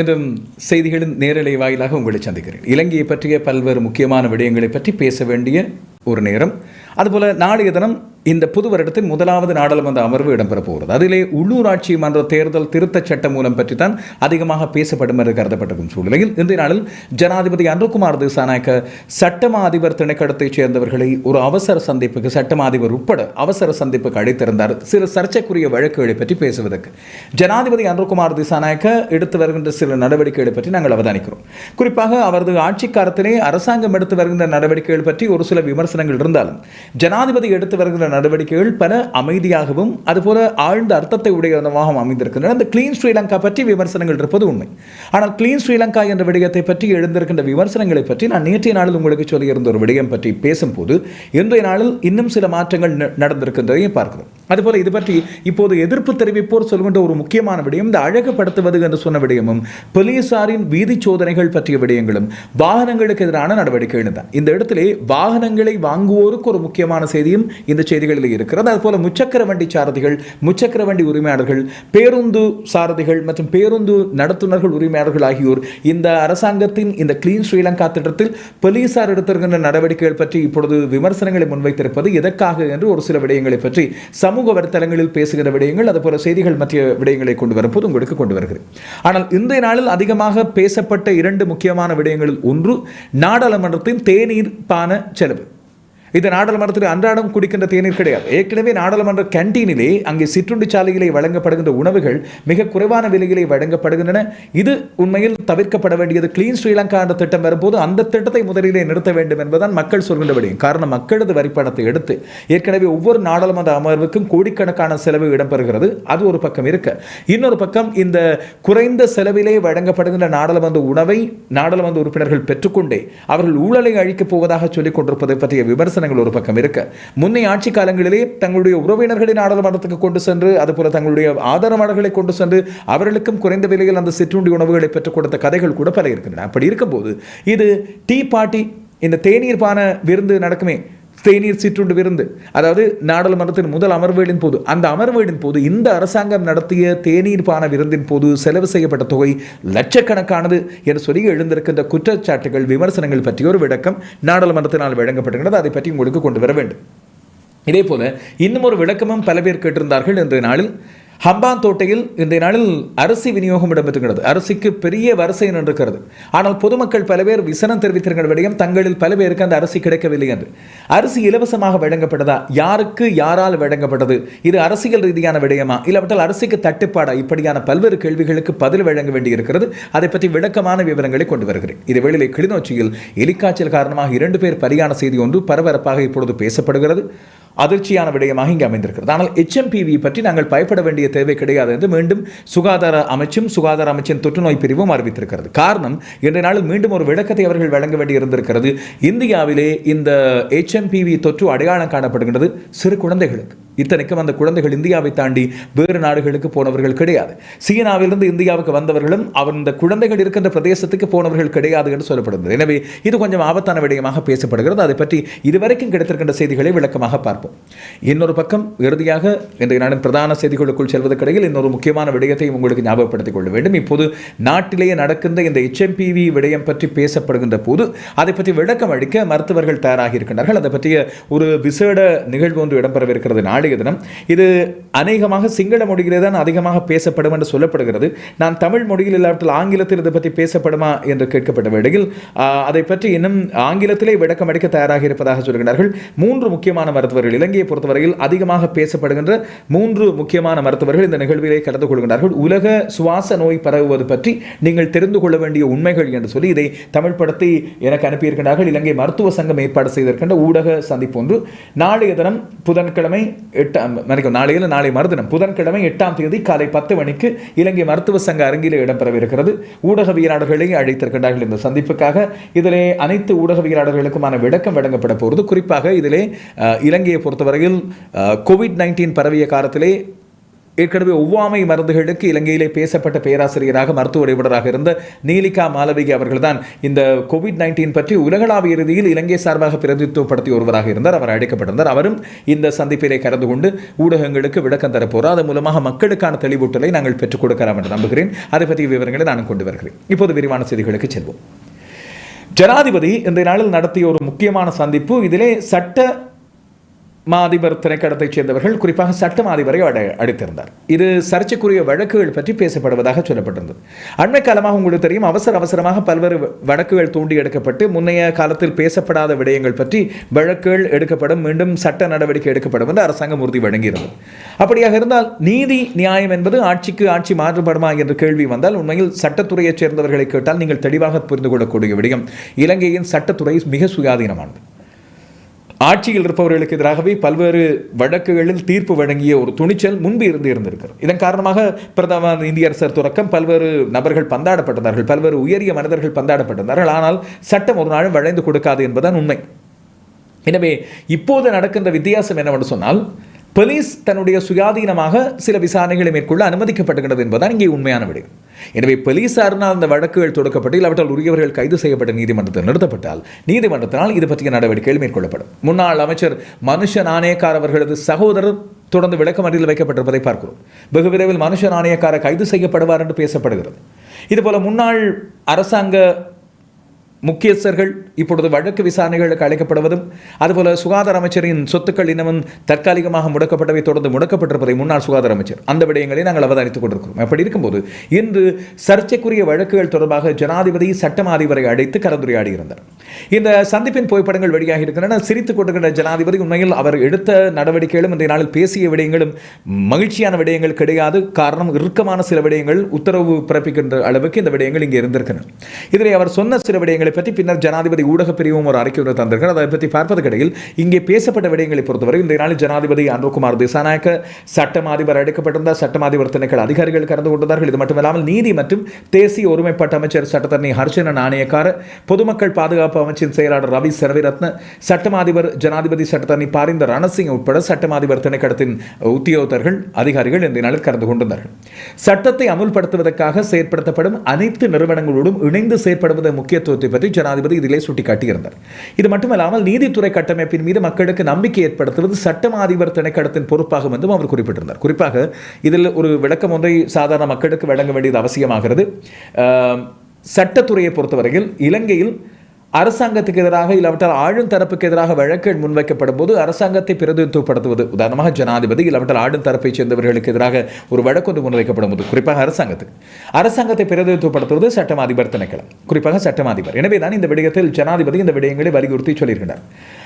என்றும் செய்திகளின் நேரலை வாயிலாக உங்களை சந்திக்கிறேன். இலங்கையை பற்றிய பல்வேறு முக்கியமான விடயங்களை பற்றி பேச வேண்டிய ஒரு நேரம். அதுபோல் நாளைய தினம் இந்த புது வருடத்தின் முதலாவது நாடாளுமன்ற அமர்வு இடம்பெற போகிறது. அதிலே உள்ளூராட்சி மன்ற தேர்தல் திருத்தச் சட்டம் மூலம் பற்றி தான் அதிகமாக பேசப்படும் என்று கருதப்பட்டிருக்கும் சூழ்நிலையில் இந்த நாளில் ஜனாதிபதி அன்புகுமார் திசாநாயக்க சட்டமா அதிபர் திணைக்களத்தைச் சேர்ந்தவர்களை ஒரு அவசர சந்திப்புக்கு சட்டமா அதிபர் உட்பட அவசர சந்திப்புக்கு அழைத்திருந்தார். சில சர்ச்சைக்குரிய வழக்குகளை பற்றி பேசுவதற்கு ஜனாதிபதி அன்புகுமார் திசாநாயக்க எடுத்து வருகின்ற சில நடவடிக்கைகளை பற்றி நாங்கள் அவதானிக்கிறோம். குறிப்பாக அவரது ஆட்சி காலத்திலே அரசாங்கம் எடுத்து வருகின்ற நடவடிக்கைகள் பற்றி ஒரு சில விமர்சனங்கள் இருந்தாலும் ஜனாதிபதி எடுத்து வருகின்ற நடவடிக்கைகள் பல அமைதியாகவும் அதுபோல ஆழ்ந்த அர்த்தத்தை உடையதாக அமைந்திருக்கின்றன. அந்த கிளீன் ஸ்ரீலங்கா பற்றி விமர்சனங்கள் இருப்பது உண்மை. ஆனால் கிளீன் ஸ்ரீலங்கா என்ற விடயத்தை பற்றி எழுந்திருக்கின்ற விமர்சனங்களை பற்றி நான் நேற்றைய நாளில் உங்களுக்கு சொல்லியிருந்த ஒரு விடயம் பற்றி பேசும்போது இன்றைய நாளில் இன்னும் சில மாற்றங்கள் ந- நடந்திருக்கின்றதையும் பார்க்கிறோம். அதுபோல் இது பற்றி இப்போது எதிர்ப்பு தெரிவிப்போர் சொல்கின்ற ஒரு முக்கியமான விடயம் இந்த அழகுபடுத்துவது என்று சொன்ன விடயமும் போலீசாரின் வீதி சோதனைகள் பற்றிய விடயங்களும் வாகனங்களுக்கு எதிரான நடவடிக்கைகள் தான். இந்த இடத்திலே வாகனங்களை வாங்குவோருக்கு ஒரு முக்கியமான செய்தியும் இந்த செய்திகளில் இருக்கிறது. அதுபோல முச்சக்கர வண்டி சாரதிகள் முச்சக்கர வண்டி உரிமையாளர்கள் பேருந்து சாரதிகள் மற்றும் பேருந்து நடத்துனர்கள் உரிமையாளர்கள் ஆகியோர் இந்த அரசாங்கத்தின் இந்த கிளீன் ஸ்ரீலங்கா திட்டத்தில் போலீசார் எடுத்திருக்கின்ற நடவடிக்கைகள் பற்றி இப்பொழுது விமர்சனங்களை முன்வைத்திருப்பது எதற்காக என்று ஒரு சில விடயங்களை பற்றி சமூக வலைத்தளங்களில் பேசுகிற விடயங்கள் அதுபோல செய்திகள் மத்திய விடயங்களை கொண்டு வரும்போது உங்களுக்கு கொண்டு வருகிறேன் ஆனால் இன்றைய நாளில் அதிகமாக பேசப்பட்ட இரண்டு முக்கியமான விடயங்களில் ஒன்று நாடாளுமன்றத்தின் தேநீர் பான செலவு. இது நாடாளுமன்றத்தில் அன்றாடம் குடிக்கின்ற தேநீர் கிடையாது. ஏற்கனவே நாடாளுமன்ற கேன்டீனிலே அங்கே சிற்றுண்டி சாலையிலே வழங்கப்படுகின்ற உணவுகள் மிக குறைவான விலையிலே வழங்கப்படுகின்றன. இது உண்மையில் தவிர்க்கப்பட வேண்டியது. கிளீன் ஸ்ரீலங்கா என்ற திட்டம் வரும்போது அந்த திட்டத்தை முதலிலே நிறுத்த வேண்டும் என்பதுதான் மக்கள் சொல்கின்ற காரணம் மக்களது வரிப்பணத்தை எடுத்து ஏற்கனவே ஒவ்வொரு நாடாளுமன்ற அமர்வுக்கும் கோடிக்கணக்கான செலவு இடம்பெறுகிறது. அது ஒரு பக்கம் இருக்க. இன்னொரு பக்கம் இந்த குறைந்த செலவிலே வழங்கப்படுகின்ற நாடாளுமன்ற உணவை நாடாளுமன்ற உறுப்பினர்கள் பெற்றுக்கொண்டே அவர்கள் ஊழலை அழிக்கப் போவதாக சொல்லிக் கொண்டிருப்பதை பற்றிய விமர்சனங்கள் ஒரு பக்கம் இருக்க. முன்னைய ஆட்சி காலங்களிலே தங்களுடைய உறவினர்களை நாடாளுமன்றத்துக்கு கொண்டு சென்று அதுபோல தங்களுடைய ஆதரவாளர்களை கொண்டு சென்று அவர்களுக்கும் குறைந்த விலையில் அந்த சிற்றுண்டி உணவுகளை பெற்றுக் கொடுத்த கதைகள் கூட பல இருக்கின்றன. அப்படி இருக்கும்போது இது டீ பார்ட்டி இந்த தேநீர் பான விருந்து நடக்குமே தேநீர் சிற்றுண்டு விருந்து. அதாவது நாடாளுமன்றத்தின் முதல் அமர்வுகளின் போது அந்த அமர்வுகளின் போது இந்த அரசாங்கம் நடத்திய தேநீர் பான விருந்தின் போது செலவு செய்யப்பட்ட தொகை லட்சக்கணக்கானது என்று சொல்லி எழுந்திருக்கின்ற குற்றச்சாட்டுகள் விமர்சனங்கள் பற்றிய ஒரு விளக்கம் நாடாளுமன்றத்தினால் வழங்கப்படுகிறது அதை பற்றி உங்களுக்கு கொண்டு வர வேண்டும். இதே போல இன்னும் ஒரு விளக்கமும் பல பேர் கேட்டிருந்தார்கள் இன்றைய நாளில். ஹம்பாந்தோட்டையில் இன்றைய நாளில் அரிசி விநியோகம் இடம்பெற்றுகிறது அரிசிக்கு பெரிய வரிசை நின்றிருக்கிறது. ஆனால் பொதுமக்கள் பல பேர் விசனம் தெரிவித்திருக்கிற விடயம் தங்களில் பல பேருக்கு அந்த அரிசி கிடைக்கவில்லை என்று. அரிசி இலவசமாக வழங்கப்பட்டதா? யாருக்கு யாரால் வழங்கப்பட்டது? இது அரசியல் ரீதியான விடயமா? இல்லாவிட்டால் அரிசிக்கு தட்டுப்பாடா? இப்படியான பல்வேறு கேள்விகளுக்கு பதில் வழங்க வேண்டியிருக்கிறது. அதை பற்றி விளக்கமான விவரங்களை கொண்டு வருகிறேன். இதுவேளை கிளிநொச்சியில் எலிக்காய்ச்சல் காரணமாக இரண்டு பேர் பலியான செய்தி ஒன்று பரபரப்பாக இப்பொழுது பேசப்படுகிறது. அதிர்ச்சியான விடயமாக இங்கே அமைந்திருக்கிறது. ஆனால் எச்எம்பிவி பற்றி நாங்கள் பயப்பட வேண்டிய தேவை கிடையாது என்று மீண்டும் சுகாதார அமைச்சும் சுகாதார அமைச்சின் தொற்றுநோய் பிரிவும் அறிவித்திருக்கிறது. காரணம் இன்றைய நாளில் மீண்டும் ஒரு விளக்கத்தை அவர்கள் வழங்க வேண்டி இருந்திருக்கிறது. இந்தியாவிலே இந்த எச்எம்பிவி தொற்று அடையாளம் காணப்படுகின்றது சிறு குழந்தைகளுக்கு. இத்தனைக்கும் அந்த குழந்தைகள் இந்தியாவை தாண்டி வேறு நாடுகளுக்கு போனவர்கள் கிடையாது. சீனாவிலிருந்து இந்தியாவுக்கு வந்தவர்களும் அவர் இந்த குழந்தைகள் இருக்கின்ற பிரதேசத்துக்கு போனவர்கள் கிடையாது என்று சொல்லப்படுகிறது. எனவே இது கொஞ்சம் ஆபத்தான விடயமாக பேசப்படுகிறது. அதை பற்றி இதுவரைக்கும் கிடைத்திருக்கின்ற செய்திகளை விளக்கமாக பார்ப்போம் பார்ப்போம். இன்னொரு பக்கம் இறுதியாக இன்றைய நாளின் பிரதான செய்திகளுக்குள் செல்வதற்கிடையில் இன்னொரு முக்கியமான விடயத்தையும் உங்களுக்கு ஞாபகப்படுத்திக் கொள்ள வேண்டும். இப்போது நாட்டிலேயே நடக்கின்ற இந்த எச்எம்பிவி விடயம் பற்றி பேசப்படுகின்ற போது அதை பற்றி விளக்கம் அளிக்க மருத்துவர்கள் தயாராகி இருக்கின்றார்கள் அதை பற்றிய ஒரு விசேட நிகழ்வு ஒன்று இடம்பெறவிருக்கிறது. நாளைய தினம் இது அநேகமாக சிங்கள மொழியிலே தான் அதிகமாக பேசப்படும் என்று சொல்லப்படுகிறது. நான் தமிழ் மொழியில் இல்லாவிட்டால் ஆங்கிலத்தில் இதை பற்றி பேசப்படுமா என்று கேட்கப்பட்ட வேளையில் அதை பற்றி இன்னும் ஆங்கிலத்திலே விளக்கம் அளிக்க தயாராக இருப்பதாக சொல்கிறார்கள் மூன்று முக்கியமான மருத்துவர்கள் மருத்துவர்கள் இலங்கையை பொறுத்தவரையில் அதிகமாக பேசப்படுகின்ற மூன்று முக்கியமான மருத்துவர்கள் இந்த நிகழ்விலே கலந்து கொள்கின்றார்கள். உலக சுவாச நோய் பரவுவது பற்றி நீங்கள் தெரிந்து கொள்ள வேண்டிய உண்மைகள் என்று சொல்லி இதை தமிழ் படத்தை எனக்கு அனுப்பியிருக்கின்றார்கள். இலங்கை மருத்துவ சங்கம் ஏற்பாடு செய்திருக்கின்ற ஊடக சந்திப்பு ஒன்று. நாளைய தினம் புதன்கிழமை எட்டாம் மன்னிக்கவும் நாளையில் நாளை மறுதினம் புதன்கிழமை எட்டாம் தேதி காலை பத்து மணிக்கு இலங்கை மருத்துவ சங்க அரங்கிலே இடம்பெறவிருக்கிறது. ஊடகவியலாளர்களை அழைத்திருக்கின்றார்கள் இந்த சந்திப்புக்காக. இதிலே அனைத்து ஊடகவியலாளர்களுக்குமான விளக்கம் வழங்கப்பட போகிறது. குறிப்பாக இதிலே அஹ், இலங்கையை பொறுத்தவரையில் கோவிட் நைன்டீன் பரவிய காலத்திலே ஏற்கனவே ஒவ்வாமை மருந்துகளுக்கு இலங்கையிலே பேசப்பட்ட பேராசிரியராக மருத்துவ நிபுணராக இருந்த நீலிகா மாலவிகை அவர்கள்தான் இந்த கோவிட் நைன்டீன் பற்றி உலகளாவிய இறுதியில் இலங்கை சார்பாக பிரதித்துவப்படுத்திய ஒருவராக இருந்தார். அவர் அழைக்கப்பட்டிருந்தார். அவரும் இந்த சந்திப்பிலே கலந்து கொண்டு ஊடகங்களுக்கு விளக்கம் தரப்போறார். அதன் மூலமாக மக்களுக்கான தெளிவூட்டலை நாங்கள் பெற்றுக் கொடுக்கலாம் என்று நம்புகிறேன். அதை பற்றிய விவரங்களை நான் கொண்டு வருகிறேன். இப்போது விரிவான செய்திகளுக்கு செல்வோம். ஜனாதிபதி இந்த நாளில் நடத்திய ஒரு முக்கியமான சந்திப்பு. இதிலே சட்ட மாதிபர் திரைக்கடத்தைச் சேர்ந்தவர்கள் குறிப்பாக சட்ட மாதிபரை அடை அடித்திருந்தார். இது சர்ச்சைக்குரிய வழக்குகள் பற்றி பேசப்படுவதாக சொல்லப்பட்டிருந்தது. அண்மை காலமாக உங்களுக்கு தெரியும் அவசர அவசரமாக பல்வேறு வழக்குகள் தூண்டி எடுக்கப்பட்டு முன்னைய காலத்தில் பேசப்படாத விடயங்கள் பற்றி வழக்குகள் எடுக்கப்படும் மீண்டும் சட்ட நடவடிக்கை எடுக்கப்படும் என்று அரசாங்கம் உறுதி வழங்கியிருந்தது. அப்படியாக இருந்தால் நீதி நியாயம் என்பது ஆட்சிக்கு ஆட்சி மாறுபடுமா என்ற கேள்வி வந்தால் உண்மையில் சட்டத்துறையைச் சேர்ந்தவர்களை கேட்டால் நீங்கள் தெளிவாக புரிந்து கொள்ளக்கூடிய விடயம். இலங்கையின் சட்டத்துறை மிக சுயாதீனமானது. ஆட்சியில் இருப்பவர்களுக்கு எதிராகவே பல்வேறு வழக்குகளில் தீர்ப்பு வழங்கிய ஒரு துணிச்சல் முன்பு இருந்து இருந்திருக்கிறது. இதன் காரணமாக பிரதம அரசர் தொடக்கம் பல்வேறு நபர்கள் பந்தாடப்பட்டிருந்தார்கள். பல்வேறு உயரிய மனிதர்கள் பந்தாடப்பட்டிருந்தார்கள். ஆனால் சட்டம் ஒரு நாளும் வளைந்து கொடுக்காது என்பதுதான் உண்மை. எனவே இப்போது நடக்கின்ற வித்தியாசம் என்னவென்று சொன்னால் போலீஸ் தன்னுடைய சுயாதீனமாக சில விசாரணைகளை மேற்கொள்ள அனுமதிக்கப்படுகிறது என்பதுதான் இங்கே உண்மையான விடயம் எனவே போலீசாரினால் அந்த வழக்குகள் தொடுக்கப்பட்டு இல்லாவிட்டால் உரியவர்கள் கைது செய்யப்பட்ட நீதிமன்றத்தில் நிறுத்தப்பட்டால் நீதிமன்றத்தினால் இது பற்றிய நடவடிக்கைகள் மேற்கொள்ளப்படும். முன்னாள் அமைச்சர் மனுஷ நாணயக்கார் அவர்களது சகோதரர் தொடர்ந்து விளக்கமறியல் வைக்கப்பட்டிருப்பதை பார்க்கிறோம். வெகு விரைவில் மனுஷ நாணயக்கார கைது செய்யப்படுவார் என்று பேசப்படுகிறது. இதுபோல முன்னாள் அரசாங்க முக்கியஸ்தர்கள் இப்பொழுது வழக்கு விசாரணைகளுக்கு அழைக்கப்படுவதும் அதுபோல சுகாதார அமைச்சரின் சொத்துக்கள் இன்னமும் தற்காலிகமாக முடக்கப்பட்டவை தொடர்ந்து முடக்கப்பட்டிருப்பதை முன்னாள் சுகாதார அமைச்சர் அந்த விடயங்களை நாங்கள் அவதானித்துக் கொண்டிருக்கிறோம். அப்படி இருக்கும்போது இன்று சர்ச்சைக்குரிய வழக்குகள் தொடர்பாக ஜனாதிபதி சட்டம் அதிபரை அழைத்து கலந்துரையாடியிருந்தார். இந்த சந்திப்பின் புகைப்படங்கள் வெளியாகி இருக்கின்றன. சிரித்துக் கொண்டிருக்கிற ஜனாதிபதி உண்மையில் அவர் எடுத்த நடவடிக்கைகளும் இன்றைய நாளில் பேசிய விடயங்களும் மகிழ்ச்சியான விடயங்கள் கிடையாது. காரணம் இறுக்கமான சில விடயங்கள் உத்தரவு பிறப்பிக்கின்ற அளவுக்கு இந்த விடயங்கள் இங்கே இருந்திருக்கின்றன. இதில் அவர் சொன்ன சில விடயங்களை பற்றி பின்னர் ஜனாதிபதி ஊடக பிரிவும் ஒரு அறிக்கை ஒன்று தந்திருக்கிறார். அதை பற்றி பார்ப்பதற்கிடையில் இங்கே பேசப்பட்ட விடயங்களை பொறுத்தவரை இந்த நாளில் ஜனாதிபதி அனுகுமார் திசாநாயக்க சட்டம் அதிபர் அழைக்கப்பட்டிருந்தார். சட்டம் அதிபர் திணைக்கள் அதிகாரிகள் கலந்து கொண்டிருந்தார்கள் இது மட்டுமில்லாமல் நீதி மற்றும் தேசிய ஒருமைப்பாட்டு அமைச்சர் சட்டத்தரணி ஹர்ஷன நாணயக்கார பொதுமக்கள் பாதுகாப்பு பாதுகாப்பு அமைச்சின் செயலாளர் ரவி சரவிரத்ன சட்டம் அதிபர் ஜனாதிபதி சட்டத்தரணி பாரிந்த ரணசிங் உட்பட சட்டம் அதிபர் திணைக்களத்தின் உத்தியோகத்தர்கள் அதிகாரிகள் இந்த நாளில் கலந்து கொண்டிருந்தார்கள் சட்டத்தை அமுல்படுத்துவதற்காக செயற்படுத்தப்படும் அனைத்து நிறுவனங்களோடும் இணைந்து செயற்படுவதன் முக்கியத்துவத்தை பற்றி ஜனாதிபதி இதிலே சுட்டிக்காட்டியிருந்தார். இது மட்டுமல்லாமல் நீதித்துறை கட்டமைப்பின் மீது மக்களுக்கு நம்பிக்கை ஏற்படுத்துவது சட்டம் அதிபர் திணைக்களத்தின் பொறுப்பாகும் என்றும் அவர் குறிப்பிட்டிருந்தார். குறிப்பாக இதில் ஒரு விளக்கம் ஒன்றை சாதாரண மக்களுக்கு வழங்க வேண்டியது அவசியமாகிறது. சட்டத்துறையை பொறுத்தவரையில் இலங்கையில் அரசாங்கத்துக்கு எதிராக இல்லாவிட்டால் ஆளும் தரப்புக்கு எதிராக வழக்குகள் முன்வைக்கப்படும் போது அரசாங்கத்தை பிரதிநிதித்துவப்படுத்துவது. உதாரணமாக ஜனாதிபதி இல்லாவிட்டால் ஆளும் தரப்பைச் சேர்ந்தவர்களுக்கு எதிராக ஒரு வழக்கு ஒன்று முன்வைக்கப்படும் போது குறிப்பாக அரசாங்கத்துக்கு. அரசாங்கத்தை பிரதிநிதித்துவப்படுத்துவது சட்டம் அதிபர் திணைக்களம். குறிப்பாக சட்டம் அதிபர். எனவே தான் இந்த விடயத்தில் ஜனாதிபதி இந்த விடயங்களை வலியுறுத்தி சொல்லியிருக்கிறார்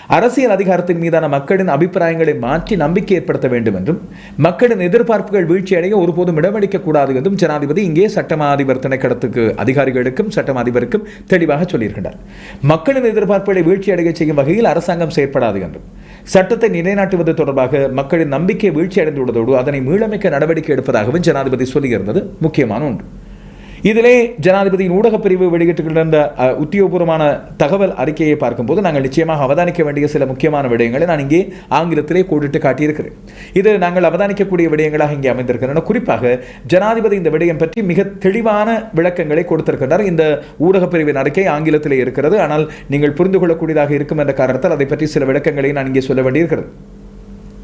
அரசியல் அதிகாரத்தின் மீதான மக்களின் அபிப்பிராயங்களை மாற்றி நம்பிக்கை ஏற்படுத்த வேண்டும் என்றும் மக்களின் எதிர்பார்ப்புகள் வீழ்ச்சியடைய ஒருபோதும் இடமளிக்க கூடாது என்றும் ஜனாதிபதி இங்கே சட்டமா அதிபர் திணைக்களத்துக்கு அதிகாரிகளுக்கும் சட்டம் அதிபருக்கும் தெளிவாக சொல்லியிருக்கிறார் மக்களின் எதிர்பார்ப்புகளை வீழ்ச்சியடைய செய்யும் வகையில் அரசாங்கம் செயற்படாது என்றும் சட்டத்தை நிலைநாட்டுவது தொடர்பாக மக்களின் நம்பிக்கை வீழ்ச்சியடைந்துள்ளதோடு அதனை மீளமைக்க நடவடிக்கை எடுப்பதாகவும் ஜனாதிபதி சொல்லியிருந்தது. முக்கியமான ஒன்று. இதிலே ஜனாதிபதியின் ஊடகப் பிரிவு வெளியிட்டிருந்த உத்தியோகபூர்வமான தகவல் அறிக்கையை பார்க்கும்போது நாங்கள் நிச்சயமாக அவதானிக்க வேண்டிய சில முக்கியமான விடயங்களை நான் இங்கே ஆங்கிலத்திலே கோடிட்டு காட்டியிருக்கிறேன். இது நாங்கள் அவதானிக்கக்கூடிய விடயங்களாக இங்கே அமைந்திருக்கின்றன. குறிப்பாக ஜனாதிபதி இந்த விடயம் பற்றி மிக தெளிவான விளக்கங்களை கொடுத்திருக்கின்றார். இந்த ஊடகப் பிரிவின் அறிக்கை ஆங்கிலத்திலே இருக்கிறது. ஆனால் நீங்கள் புரிந்து கொள்ளக்கூடியதாக இருக்கும் என்ற காரணத்தால் அதை பற்றி சில விளக்கங்களை நான் இங்கே சொல்ல வேண்டியிருக்கிறது.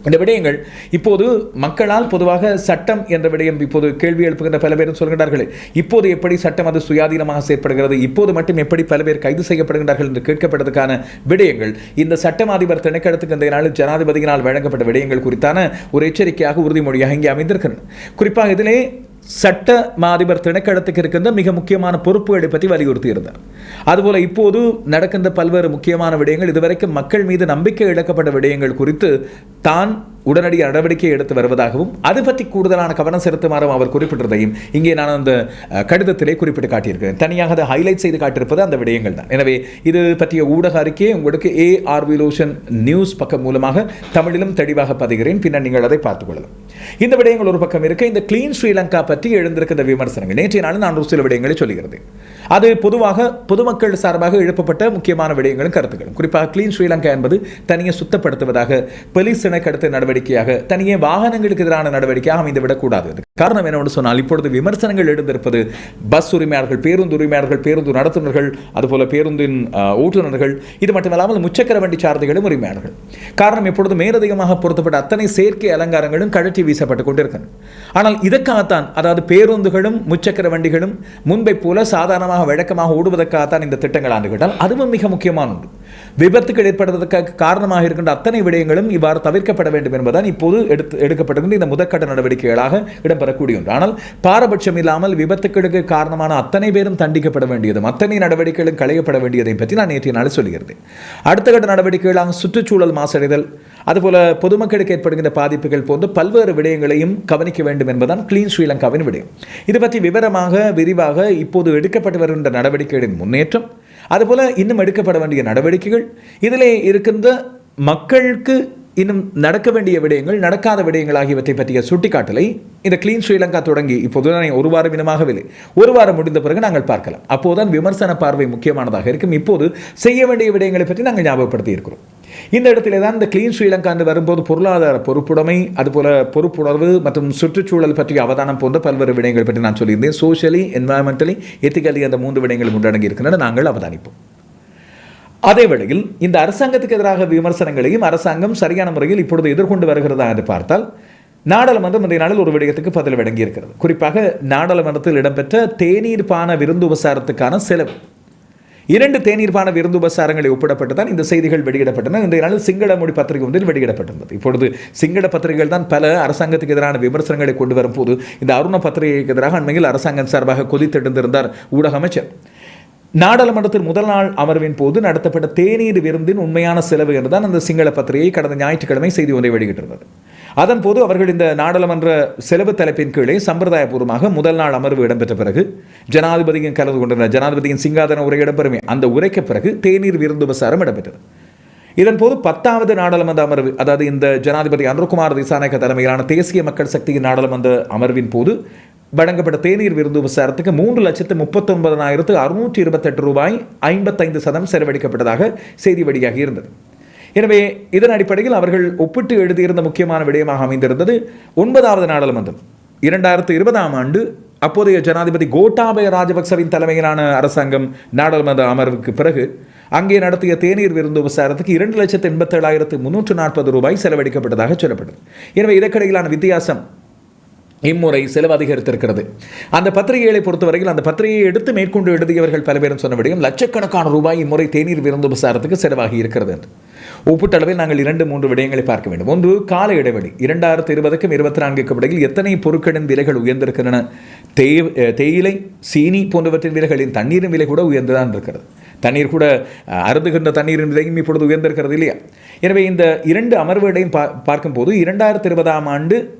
இந்த விடயங்கள் இப்போது மக்களால் பொதுவாக சட்டம் என்ற விடயம் இப்போது கேள்வி எழுப்புகின்ற பல பேரும் சொல்கிறார்கள் இப்போது எப்படி சட்டம் அது சுயாதீனமாக செயற்படுகிறது? இப்போது மட்டும் எப்படி பல பேர் கைது செய்யப்படுகின்றார்கள் என்று கேட்கப்பட்டதுக்கான விடயங்கள்? இந்த சட்டம் அதிபர் திணைக்களத்துக்கு இந்த நாளில் ஜனாதிபதியினால் வழங்கப்பட்ட விடயங்கள் குறித்தான ஒரு எச்சரிக்கையாக உறுதிமொழியாக இங்கே அமைந்திருக்கின்றன குறிப்பாக இதிலே சட்ட மாதிபர் திணைக்களத்துக்கு இருக்கின்ற மிக முக்கியமான பொறுப்புகளை பற்றி வலியுறுத்தி இருந்தார் அதுபோல இப்போது நடக்கின்ற பல்வேறு முக்கியமான விடயங்கள் இதுவரைக்கும் மக்கள் மீது நம்பிக்கை இழக்கப்பட்ட விடயங்கள் குறித்து தான் உடனடி நடவடிக்கை எடுத்து வருவதாகவும் அது பற்றி கூடுதலான கவனம் செலுத்துமாறும் அவர் குறிப்பிட்டதையும் இங்கே நான் அந்த கடிதத்திலே குறிப்பிட்டு காட்டியிருக்கிறேன். தனியாக அதை ஹைலைட் செய்து காட்டியிருப்பது அந்த விடயங்கள் தான். எனவே இது பற்றிய ஊடக அறிக்கையை உங்களுக்கு ஏ ஆர் விலோஷன் நியூஸ் பக்கம் மூலமாக தமிழிலும் தெளிவாக பதிகிறேன். பின்னர் நீங்கள் அதை பார்த்துக் கொள்ளலாம். இந்த விடயங்கள் ஒரு பக்கம் இருக்க. இந்த கிளீன் ஸ்ரீலங்கா பற்றி எழுந்திருக்கிற விமர்சனங்கள். நேற்றைய நாள் நான் ஒரு சில விடயங்களை சொல்கிறது அது பொதுவாக பொதுமக்கள் சார்பாக எழுப்பப்பட்ட முக்கியமான விடயங்களும் கருத்துக்களும். குறிப்பாக கிளீன் ஸ்ரீலங்கா என்பது தனியை சுத்தப்படுத்துவதாக பெலிஸ் அடுத்த நடவடிக்கையாக தனியே வாகனங்களுக்கு எதிரான நடவடிக்கையாக அமைந்துவிடக்கூடாது. காரணம் என்னவென்று சொன்னால் இப்பொழுது விமர்சனங்கள் எழுந்திருப்பது பஸ் உரிமையாளர்கள் பேருந்து உரிமையாளர்கள் பேருந்து நடத்துனர்கள் அதுபோல பேருந்தின் ஓட்டுநர்கள் இது மட்டுமல்லாமல் முச்சக்கர வண்டி சாரதிகளும் உரிமையாளர்கள். காரணம் இப்பொழுது மேலதிகமாக பொருத்தப்பட்ட அத்தனை செயற்கை அலங்காரங்களும் கழற்றி வீசப்பட்டு கொண்டிருக்கின்றன. ஆனால் இதற்காகத்தான் அதாவது பேருந்துகளும் முச்சக்கர வண்டிகளும் முன்பை போல சாதாரணமாக வழக்கமாக ஓடுவதற்காகத்தான் இந்த திட்டங்கள் ஆண்டுகிட்டால் அதுவும் மிக முக்கியமான ஒன்று விபத்துகள் ஏற்படுவதற்கு காரணமாக இருக்கின்ற அத்தனை விடயங்களும் இவ்வாறு தவிர தவிர்க்கப்பட வேண்டும் என்பதுதான் இப்போது எடுத்து எடுக்கப்படுகின்ற இந்த முதற்கட்ட நடவடிக்கைகளாக இடம்பெறக்கூடிய ஒன்று. ஆனால் பாரபட்சம் இல்லாமல் விபத்துகளுக்கு காரணமான அத்தனை பேரும் தண்டிக்கப்பட வேண்டியதும் அத்தனை நடவடிக்கைகளும் களையப்பட வேண்டியதை பற்றி நான் நேற்றைய நாள் சொல்லியிருந்தேன். அடுத்த கட்ட நடவடிக்கைகளாக சுற்றுச்சூழல் மாசடைதல் அதுபோல பொதுமக்களுக்கு ஏற்படுகின்ற பாதிப்புகள் போன்ற பல்வேறு விடயங்களையும் கவனிக்க வேண்டும் என்பதுதான் கிளீன் ஸ்ரீலங்காவின் விடயம். இது பற்றி விவரமாக விரிவாக இப்போது எடுக்கப்பட்டு வருகின்ற நடவடிக்கைகளின் முன்னேற்றம் அதுபோல இன்னும் எடுக்கப்பட வேண்டிய நடவடிக்கைகள் இதில் இருக்கின்ற மக்களுக்கு இன்னும் நடக்க வேண்டிய விடயங்கள் நடக்காத விடயங்கள் ஆகியவற்றை பற்றிய சுட்டிக்காட்டலை இந்த கிளீன் ஸ்ரீலங்கா தொடங்கி இப்போது ஒரு வாரம் இனமாகவில்லை. ஒரு வாரம் முடிந்த பிறகு நாங்கள் பார்க்கலாம். அப்போதுதான் விமர்சன பார்வை முக்கியமானதாக இருக்கும். இப்போது செய்ய வேண்டிய விடயங்களை பற்றி நாங்கள் ஞாபகப்படுத்தி இருக்கிறோம். இந்த இடத்திலே தான் இந்த கிளீன் ஸ்ரீலங்கா என்று வரும்போது பொருளாதார பொறுப்புடைமை அதுபோல பொறுப்புணர்வு மற்றும் சுற்றுச்சூழல் பற்றிய அவதானம் போன்ற பல்வேறு விடயங்கள் பற்றி நான் சொல்லியிருந்தேன். சோஷியலி என்வாயன்மெண்டலி எத்திக்கலி அந்த மூன்று விடயங்களும் உள்ளடங்கி இருக்கின்றன. நாங்கள் அவதானிப்போம். அதே வேளையில் இந்த அரசாங்கத்துக்கு எதிராக விமர்சனங்களையும் அரசாங்கம் சரியான முறையில் இப்பொழுது எதிர்கொண்டு வருகிறதா என்று பார்த்தால் நாடாளுமன்றம் இன்றைய நாளில் ஒரு விடயத்துக்கு பதில் வழங்கி இருக்கிறது குறிப்பாக நாடாளுமன்றத்தில் இடம்பெற்ற தேநீர் பான விருந்து உபசாரத்துக்கான செலவு. இரண்டு தேநீர் பான விருந்து உபசாரங்களை ஒப்பிடப்பட்டு தான் இந்த செய்திகள் வெளியிடப்பட்டன. இன்றைய நாளில் சிங்கள மொழி பத்திரிகை ஒன்றில் வெளியிடப்பட்டிருந்தது இப்பொழுது சிங்கள பத்திரிகைகள் தான் பல அரசாங்கத்துக்கு எதிரான விமர்சனங்களை கொண்டு வரும்போது இந்த அருண பத்திரிகைக்கு எதிராக அண்மையில் அரசாங்கம் சார்பாக கொதித்தெழுந்திருந்தார் ஊடக அமைச்சர். நாடாளுமன்றத்தில் முதல் நாள் அமர்வின் போது நடத்தப்பட்ட தேநீர் விருந்தின் உண்மையான செலவு என்றுதான் அந்த சிங்கள பத்திரிகை கடந்த ஞாயிற்றுக்கிழமை செய்தி ஒன்றை வெளியிட்டிருந்தது. அதன் போது அவர்கள் இந்த நாடாளுமன்ற செலவு தலைப்பின் கீழே சம்பிரதாயபூர்வமாக முதல் நாள் அமர்வு இடம்பெற்ற பிறகு ஜனாதிபதியும் கலந்து கொண்டிருந்த ஜனாதிபதியின் சிங்காதன உரை இடம்பெறுமே அந்த உரைக்கு பிறகு தேநீர் விருந்து உபசாரம் இடம்பெற்றது. இதன் போது பத்தாவது நாடாளுமன்ற அமர்வு அதாவது இந்த ஜனாதிபதி அனுர்குமார் திசாநாயக்க தலைமையிலான தேசிய மக்கள் சக்தியின் நாடாளுமன்ற அமர்வின் போது வழங்கப்பட்ட தேநீர் விருந்து உபசாரத்துக்கு மூன்று லட்சத்து முப்பத்தொன்பதனாயிரத்து அறுநூற்றி இருபத்தெட்டு ரூபாய் ஐம்பத்தைந்து சதம் செலவழிக்கப்பட்டதாக செய்தி வெளியாகி இருந்தது. எனவே இதன் அடிப்படையில் அவர்கள் ஒப்பிட்டு எழுதியிருந்த முக்கியமான விடயமாக அமைந்திருந்தது ஒன்பதாவது நாடாளுமன்றம். இரண்டாயிரத்து இருபதாம் ஆண்டு அப்போதைய ஜனாதிபதி கோட்டாபய ராஜபக்சவின் தலைமையிலான அரசாங்கம் நாடாளுமன்ற அமர்வுக்கு பிறகு அங்கே நடத்திய தேநீர் விருந்து உபசாரத்துக்கு இரண்டு லட்சத்து எண்பத்தேழாயிரத்து முன்னூற்று நாற்பது ரூபாய் செலவழிக்கப்பட்டதாக சொல்லப்பட்டது. எனவே இதற்கிடையிலான வித்தியாசம் இம்முறை செலவு அதிகரித்திருக்கிறது. அந்த பத்திரிகைகளை பொறுத்தவரையில் அந்த பத்திரிகையை எடுத்து மேற்கொண்டு எழுதியவர்கள் பல பேரும் சொன்ன லட்சக்கணக்கான ரூபாய் இம்முறை தேநீர் விருந்து உபசாரத்துக்கு செலவாகி இருக்கிறது என்று. ஒப்பீட்டளவில் நாங்கள் இரண்டு மூன்று விடயங்களை பார்க்க வேண்டும். ஒன்று கால இடைவெளி. இரண்டாயிரத்து இருபதுக்கும் இருபத்தி நான்குக்கும் இடையில் எத்தனை பொருட்களின் விலைகள் உயர்ந்திருக்கின்றன? தே தேயிலை சீனி போன்றவற்றின் விலைகளின் தண்ணீரின் விலை கூட உயர்ந்துதான் இருக்கிறது. தண்ணீர் கூட அருந்துகின்ற தண்ணீரின் விலையும் இப்பொழுது உயர்ந்திருக்கிறது இல்லையா? எனவே இந்த இரண்டு அமர்வுகளையும் பா பார்க்கும்போது இரண்டாயிரத்து இருபதாம் ஆண்டு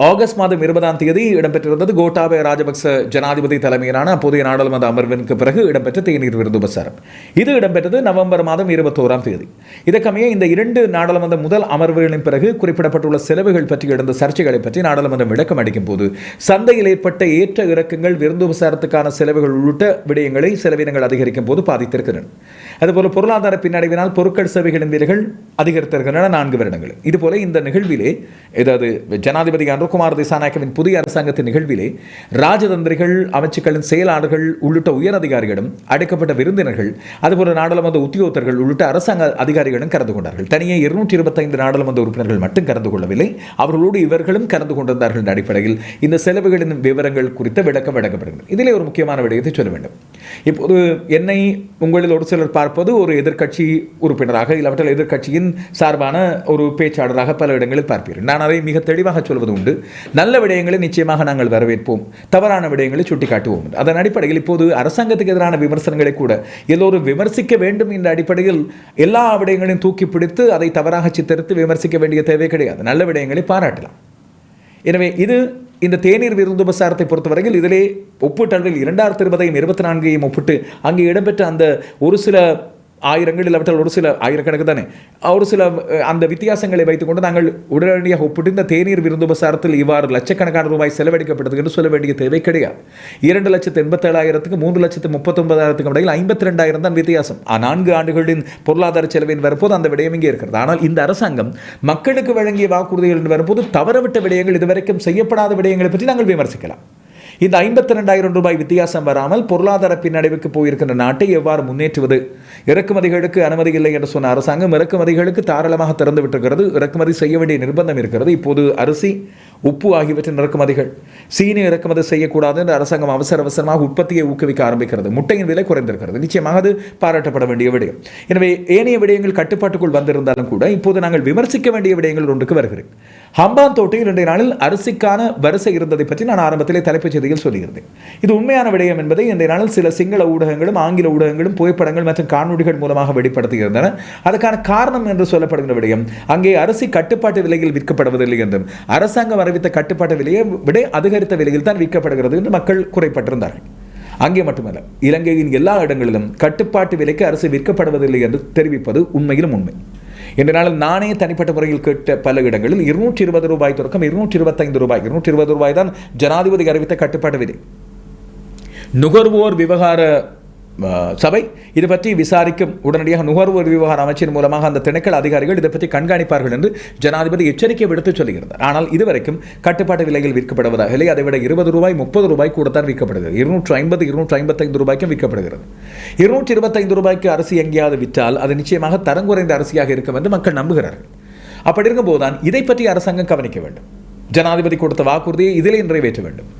ஆகஸ்ட் மாதம் இருபதாம் தேதி இடம்பெற்றிருந்தது கோட்டாபய ராஜபக்ச ஜனாதிபதி தலைமையிலான அப்போதைய நாடாளுமன்ற அமர்விற்கு பிறகு இடம்பெற்ற தேநீர் விருது உபசாரம் இது இடம்பெற்றது நவம்பர் மாதம் இருபத்தோராம் தேதி. இதற்கமைய இந்த இரண்டு நாடாளுமன்ற முதல் அமர்வுகளின் பிறகு குறிப்பிடப்பட்டுள்ள செலவுகள் பற்றி எழுந்த சர்ச்சைகளை பற்றி நாடாளுமன்றம் விளக்கம் அளிக்கும் போது சந்தையில் ஏற்பட்ட ஏற்ற இறக்கங்கள் விருந்து உபசாரத்துக்கான செலவுகள் உள்ளிட்ட விடயங்களை செலவினங்கள் அதிகரிக்கும் போது பாதித்திருக்கின்றன. அதுபோல பொருளாதார பின்னடைவினால் பொருட்கள் சேவைகளின் விலைகள் அதிகரித்திருக்கின்றன நான்கு வருடங்கள் இதுபோல இந்த நிகழ்விலே ஏதாவது ஜனாதிபதி அனுகுமார் திசாநாயக்கவின் புதிய அரசாங்கத்தின் நிகழ்விலே ராஜதந்திரிகள் அமைச்சுக்களின் செயலாளர்கள் உள்ளிட்ட உயர் அதிகாரிகளும் அடைக்கப்பட்ட விருந்தினர்கள் அதுபோல நாடாளுமன்ற உத்தியோகத்தர்கள் உள்ளிட்ட அரசாங்க அதிகாரிகளும் கலந்து கொண்டார்கள். தனியே இருநூற்றி இருபத்தைந்து நாடாளுமன்ற உறுப்பினர்கள் மட்டும் கலந்து கொள்ளவில்லை. அவர்களோடு இவர்களும் கலந்து கொண்டிருந்தார்கள் என்ற அடிப்படையில் இந்த செலவுகளின் விவரங்கள் குறித்த விளக்கம் வழங்கப்படுகிறது. இதிலே ஒரு முக்கியமான விடயத்தை சொல்ல வேண்டும். இப்போது என்னை உங்களில் ஒரு சிலர் பார்ப்பது ஒரு எதிர்க்கட்சி உறுப்பினராக இல்லாவற்றால் எதிர்க்கட்சியின் சார்பான ஒரு பேச்சாளராக பல இடங்களில் பார்ப்பீர்கள். நான் அதை மிக தெளிவாக சொல்வது உண்டு நல்ல விடயங்களை நிச்சயமாக நாங்கள் வரவேற்போம். தவறான விடயங்களை சுட்டிக்காட்டுவோம். அதன் அடிப்படையில் இப்போது அரசாங்கத்துக்கு எதிரான விமர்சனங்களை கூட எல்லோரும் விமர்சிக்க வேண்டும் என்ற அடிப்படையில் எல்லா விடயங்களையும் தூக்கி பிடித்து அதை தவறாக சித்தரித்து விமர்சிக்க வேண்டிய தேவை கிடையாது. நல்ல விடயங்களை பாராட்டலாம். எனவே இது இந்த தேநீர் விருந்து உபசாரத்தை பொறுத்தவரையில் இதிலே ஒப்பீட்டளவில் இரண்டாயிரத்தி இருபதையும் இருபத்தி நான்கையும் ஒப்பிட்டு அங்கே இடம்பெற்ற அந்த ஒரு சில ஆயிரங்கள் அவற்றால் ஒரு சில ஆயிரக்கணக்கு தானே? ஒரு சில அந்த வித்தியாசங்களை வைத்துக்கொண்டு நாங்கள் உடனடியாக ஒப்பிட்டு இந்த தேநீர் விருந்துபசாரத்தில் இவ்வாறு லட்சக்கணக்கான ரூபாய் செலவழிக்கப்பட்டது என்று சொல்ல வேண்டிய தேவை கிடையாது. இரண்டு லட்சத்து எண்பத்தேழாயிரத்துக்கு மூன்று லட்சத்து முப்பத்தொன்பதாயிரத்துக்கு இடையில் ஐம்பத்தி ரெண்டாயிரம் தான் வித்தியாசம். ஆ, நான்கு ஆண்டுகளின் பொருளாதார செலவின் வரும்போது அந்த விடயம் இங்கே இருக்கிறது. ஆனால் இந்த அரசாங்கம் மக்களுக்கு வழங்கிய வாக்குறுதிகள் வரும்போது தவறவிட்ட விடயங்கள் இதுவரைக்கும் செய்யப்படாத விடயங்களை பற்றி நாங்கள் விமர்சிக்கலாம். இந்த ஐம்பத்தி ரெண்டாயிரம் ரூபாய் வித்தியாசம் வராமல் பொருளாதார பின்னடைவுக்கு போயிருக்கின்ற நாட்டை எவ்வாறு முன்னேற்றுவது? இறக்குமதிகளுக்கு அனுமதி இல்லை என்று சொன்ன அரசாங்கம் இறக்குமதிகளுக்கு தாராளமாக திறந்து விட்டிருக்கிறது இறக்குமதி செய்ய வேண்டிய நிர்பந்தம் இருக்கிறது. இப்போது அரிசி உப்பு ஆகியவற்றின் இறக்குமதிகள் சீனி இறக்குமதி செய்யக்கூடாது என்று அரசாங்கம் அவசர அவசரமாக உற்பத்தியை ஊக்குவிக்க ஆரம்பிக்கிறது. முட்டையின் விலை குறைந்திருக்கிறது. நிச்சயமாக அது பாராட்டப்பட வேண்டிய விடயம். எனவே ஏனைய விடயங்கள் கட்டுப்பாட்டுக்குள் வந்திருந்தாலும் கூட இப்போது நாங்கள் விமர்சிக்க வேண்டிய விடயங்கள் ஒன்றுக்கு வருகிறேன். ஹம்பான் தோட்டையில் இரண்டு நாளில் அரிசிக்கான வரிசை இருந்ததை பற்றி நான் ஆரம்பத்திலே தலைப்புச் செய்தியில் சொல்லியிருந்தேன். இது உண்மையான விடயம் என்பதை இன்றைய நாளில் சில சிங்கள ஊடகங்களும் ஆங்கில ஊடகங்களும் புகைப்படங்கள் மற்றும் காணொலிகள் மூலமாக வெளிப்படுத்தியிருந்தன. அதற்கான காரணம் என்று சொல்லப்படுகிற விடயம் அங்கே அரிசி கட்டுப்பாட்டு விலையில் விற்கப்படுவதில்லை என்றும் அரசாங்கம் அறிவித்த கட்டுப்பாட்டு விலையை விட அதிகரித்த விலையில் தான் விற்கப்படுகிறது என்று மக்கள் குறைப்பட்டிருந்தார்கள். அங்கே மட்டுமல்ல இலங்கையின் எல்லா இடங்களிலும் கட்டுப்பாட்டு விலைக்கு அரசு விற்கப்படுவதில்லை என்று தெரிவிப்பது உண்மையிலும் உண்மை. இன்று நாளில் நானே தனிப்பட்ட முறையில் கேட்ட பல இடங்களில் இருநூற்றி இருபது ரூபாய் தொடக்கம் இருநூற்றி இருபத்தைந்து ரூபாய் இருநூற்றி இருபது ரூபாய் தான் ஜனாதிபதி அறிவித்த கட்டுப்பாட்டு விலை. நுகர்வோர் விவகார சபை. இது பற்றி விசாரிக்கும் உடனடியாக நுகர்வோர் விவகார அமைச்சின் மூலமாக அந்த திணைக்கள் அதிகாரிகள் இதை பற்றி கண்காணிப்பார்கள் என்று ஜனாதிபதி எச்சரிக்கை விடுத்து சொல்லுகிறார் ஆனால் இதுவரைக்கும் கட்டுப்பாட்டு விலையில் விற்கப்படுவதாக இல்லை அதை விட இருபது ரூபாய் முப்பது ரூபாய் கூடத்தான் விற்கப்படுகிறது. இருநூற்று ஐம்பது இருநூற்று ஐம்பத்தைந்து ரூபாய்க்கும் விற்கப்படுகிறது. இருநூற்றி இருபத்தைந்து ரூபாய்க்கு அரிசி எங்கேயாவது விற்றால் அது நிச்சயமாக தரம் குறைந்த அரிசியாக இருக்கும் என்று மக்கள் நம்புகிறார்கள். அப்படி இருக்கும்போதுதான் இதை பற்றி அரசாங்கம் கவனிக்க வேண்டும். ஜனாதிபதி கொடுத்த வாக்குறுதியை இதிலே நிறைவேற்ற வேண்டும்.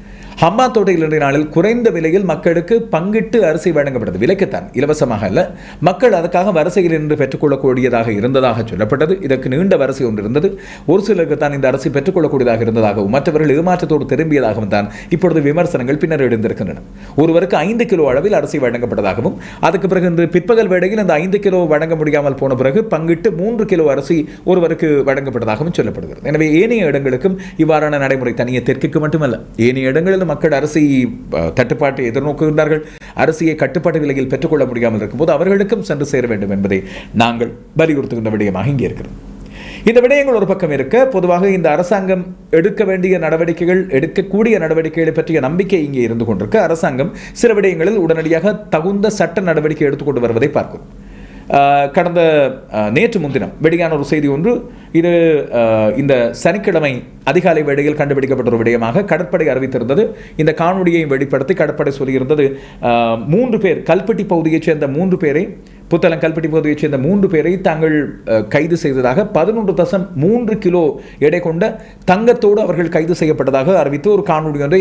ஹம்மா தோட்டையில் இன்றைய நாளில் குறைந்த விலையில் மக்களுக்கு பங்கிட்டு அரிசி வழங்கப்பட்டது. விலைக்குத்தான். இலவசமாக அல்ல மக்கள் அதற்காக வரிசையில் நின்று பெற்றுக்கொள்ளக்கூடியதாக இருந்ததாக சொல்லப்பட்டது. இதற்கு நீண்ட வரிசை ஒன்று இருந்தது. ஒரு சிலருக்கு தான் இந்த அரசு பெற்றுக்கொள்ளக்கூடியதாக இருந்ததாகவும் மற்றவர்கள் ஏமாற்றத்தோடு திரும்பியதாகவும் தான் இப்பொழுது விமர்சனங்கள் பின்னர் எழுந்திருக்கின்றன. ஒருவருக்கு ஐந்து கிலோ அளவில் அரிசி வழங்கப்பட்டதாகவும் அதுக்கு பிறகு இந்த பிற்பகல் வேளையில் இந்த ஐந்து கிலோ வழங்க முடியாமல் போன பிறகு பங்கிட்டு மூன்று கிலோ அரிசி ஒருவருக்கு வழங்கப்பட்டதாகவும் சொல்லப்படுகிறது. எனவே ஏனைய இடங்களுக்கும் இவ்வாறான நடைமுறை தனியே தெற்குக்கு மட்டுமல்ல ஏனைய இடங்களிலும் இடங்களில் மக்கள் அரிசி தட்டுப்பாட்டை எதிர்நோக்குகின்றார்கள். அரிசியை கட்டுப்பாட்டு விலையில் பெற்றுக்கொள்ள முடியாமல் இருக்கும்போது அவர்களுக்கும் சென்று சேர வேண்டும் என்பதை நாங்கள் வலியுறுத்துகின்ற விடயமாக இங்கே இருக்கிறது இந்த விடயங்கள் ஒரு பக்கம் இருக்க பொதுவாக இந்த அரசாங்கம் எடுக்க வேண்டிய நடவடிக்கைகள் எடுக்கக்கூடிய நடவடிக்கைகளை பற்றிய நம்பிக்கை இங்கே இருந்து கொண்டிருக்க அரசாங்கம் சில விடயங்களில் உடனடியாக தகுந்த சட்ட நடவடிக்கை எடுத்துக்கொண்டு வருவதை பார்க்கிறோம். கடந்த நேற்று முன்தினம் வெளியான ஒரு செய்தி ஒன்று. இது இந்த சனிக்கிழமை அதிகாலை வேளையில் கண்டுபிடிக்கப்பட்ட ஒரு விடயமாக கடற்படை அறிவித்திருந்தது. இந்த காணொலியை வெளிப்படுத்தி கடற்படை சொல்லியிருந்தது. மூன்று பேர் கல்பட்டி பகுதியைச் சேர்ந்த மூன்று பேரை புத்தளம் கல்பட்டி பகுதியைச் சேர்ந்த மூன்று பேரை தாங்கள் கைது செய்ததாக பதினொன்று தசம் மூன்று கிலோ எடை கொண்ட தங்கத்தோடு அவர்கள் கைது செய்யப்பட்டதாக அறிவித்து ஒரு காணொலி ஒன்றை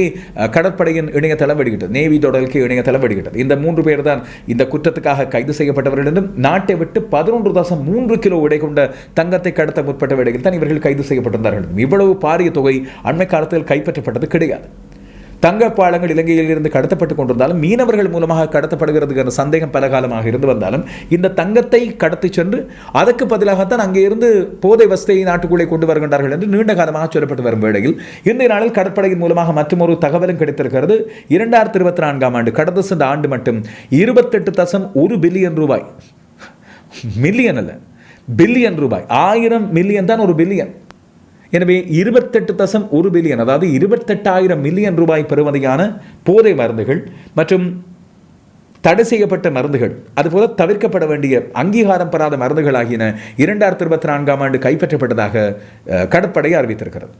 கடற்படையின் இணையதளம் வெளியிட்டது. நேவி தொடருக்கு இணையதளம் வெளியிட்டது. இந்த மூன்று பேர் தான் இந்த குற்றத்துக்காக கைது செய்யப்பட்டவர்கள் என்றும் நாட்டை விட்டு பதினொன்று தசம் மூன்று கிலோ எடை கொண்ட தங்கத்தை கடத்த முற்பட்ட வேளையில் தான் இவர்கள் கைது செய்யப்பட்டிருந்தார்கள் இவ்வளவு பாரிய தொகை அண்மை காலத்தில் கைப்பற்றப்பட்டது கிடையாது. தங்க பாலங்கள் இலங்கையில் இருந்து கடத்தப்பட்டு கொண்டிருந்தாலும் மீனவர்கள் மூலமாக கடத்தப்படுகிறது என்ற சந்தேகம் பல காலமாக இருந்து வந்தாலும் இந்த தங்கத்தை கடத்தி சென்று அதற்கு பதிலாகத்தான் அங்கே இருந்து போதை வசதியை நாட்டுக்குள்ளே கொண்டு வருகின்றார்கள் என்று நீண்ட காலமாக சொல்லப்பட்டு வரும் வேளையில் இன்றைய நாளில் கடற்படையின் மூலமாக மற்றொரு தகவலும் கிடைத்திருக்கிறது. இரண்டாயிரத்தி இருபத்தி நான்காம் ஆண்டு கடந்த சென்ற ஆண்டு மட்டும் இருபத்தெட்டு தசம் ஒரு பில்லியன் ரூபாய். மில்லியன் அல்ல பில்லியன் ரூபாய். ஆயிரம் மில்லியன் தான் ஒரு பில்லியன். எனவே இருபத்தெட்டு தசம் ஒரு பில்லியன் அதாவது இருபத்தெட்டாயிரம் மில்லியன் ரூபாய் பெறுமதியான போதை மருந்துகள் மற்றும் தடை செய்யப்பட்ட மருந்துகள் அதுபோல தவிர்க்கப்பட வேண்டிய அங்கீகாரம் பெறாத மருந்துகள் ஆகியன இரண்டாயிரத்தி இருபத்தி நான்காம் ஆண்டு கைப்பற்றப்பட்டதாக கடற்படை அறிவித்திருக்கிறது.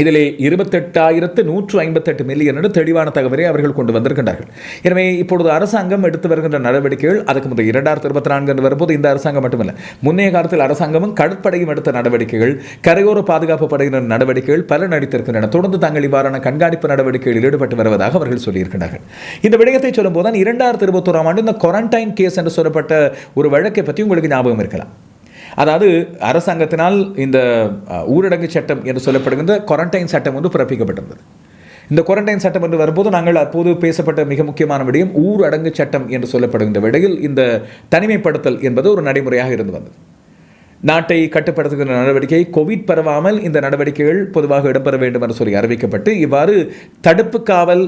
இதிலே இருபத்தெட்டாயிரத்து நூற்று ஐம்பத்தெட்டு மில்லியன் என்று தெளிவான தகவலை அவர்கள் கொண்டு வந்திருக்கின்றார்கள். எனவே இப்பொழுது அரசாங்கம் எடுத்து வருகின்ற நடவடிக்கைகள் அதுக்கு முதல் இரண்டாயிரத்தி இருபத்தி நான்கு என்று வரும்போது இந்த அரசாங்கம் மட்டுமல்ல முன்னைய காலத்தில் அரசாங்கமும் கடற்படையும் எடுத்த நடவடிக்கைகள் கரையோர பாதுகாப்பு படையினர் நடவடிக்கைகள் பல நடித்திருக்கின்றன. தொடர்ந்து தாங்கள் இவ்வாறான கண்காணிப்பு நடவடிக்கைகளில் ஈடுபட்டு வருவதாக அவர்கள் சொல்லியிருக்கிறார்கள் இந்த விடயத்தை சொல்லும்போது தான் இரண்டாயிரத்தி இருபத்தோராம் ஆண்டு இந்த குவாரண்டைன் கேஸ் என்று சொல்லப்பட்ட ஒரு வழக்கை பற்றி உங்களுக்கு ஞாபகம் இருக்கலாம். அதாவது அரசாங்கத்தினால் இந்த ஊரடங்கு சட்டம் என்று சொல்லப்படுகின்ற குவாரண்டைன் சட்டம் வந்து பிறப்பிக்கப்பட்டிருந்தது. இந்த குவாரண்டைன் சட்டம் என்று வரும்போது நாங்கள் அப்போது பேசப்பட்ட மிக முக்கியமான விடயம் ஊரடங்கு சட்டம் என்று சொல்லப்படுகின்ற விடையில் இந்த தனிமைப்படுத்தல் என்பது ஒரு நடைமுறையாக இருந்து வந்தது. நாட்டை கட்டுப்படுத்துகின்ற நடவடிக்கை கோவிட் பரவாமல் இந்த நடவடிக்கைகள் பொதுவாக இடம்பெற வேண்டும் என்று சொல்லி அறிவிக்கப்பட்டு இவ்வாறு தடுப்பு காவல்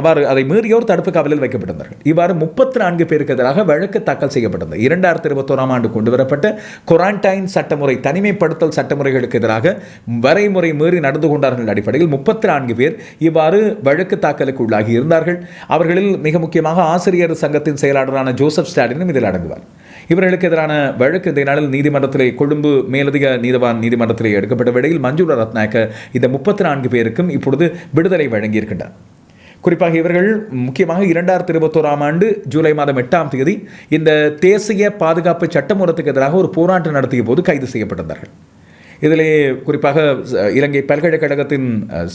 அவர் அதை மீறியோர் தடுப்பு காவலில் வைக்கப்பட்டிருந்தார்கள். இவ்வாறு முப்பத்தி நான்கு பேருக்கு எதிராக வழக்கு தாக்கல் செய்யப்பட்டது இரண்டாயிரத்தி இருபத்தோராம் ஆண்டு கொண்டு வரப்பட்ட குவாரண்டைன் சட்டமுறை தனிமைப்படுத்தல் சட்டமுறைகளுக்கு எதிராக வரைமுறை மீறி நடந்து கொண்டார்கள் அடிப்படையில் முப்பத்தி நான்கு பேர் இவ்வாறு வழக்கு தாக்கலுக்கு உள்ளாகி இருந்தார்கள். அவர்களில் மிக முக்கியமாக ஆசிரியர் சங்கத்தின் செயலாளரான ஜோசப் ஸ்டாலினும் இதில் அடங்குவார். இவர்களுக்கு எதிரான வழக்கு இந்த நாளில் நீதிமன்றத்திலே கொழும்பு மேலதிக நீதவான் நீதிமன்றத்திலே எடுக்கப்பட்ட வேளையில் மஞ்சுள ரத்நாயக்க இந்த முப்பத்தி நான்கு பேருக்கும் இப்பொழுது விடுதலை வழங்கியிருக்கின்றார். குறிப்பாக இவர்கள் முக்கியமாக இரண்டாயிரத்தி இருபத்தோராம் ஆண்டு ஜூலை மாதம் எட்டாம் தேதி இந்த தேசிய பாதுகாப்பு சட்டமூலத்துக்கு எதிராக ஒரு போராட்டம் நடத்திய போது கைது செய்யப்பட்டிருந்தார்கள். இதிலே குறிப்பாக இலங்கை பல்கலைக்கழகத்தின்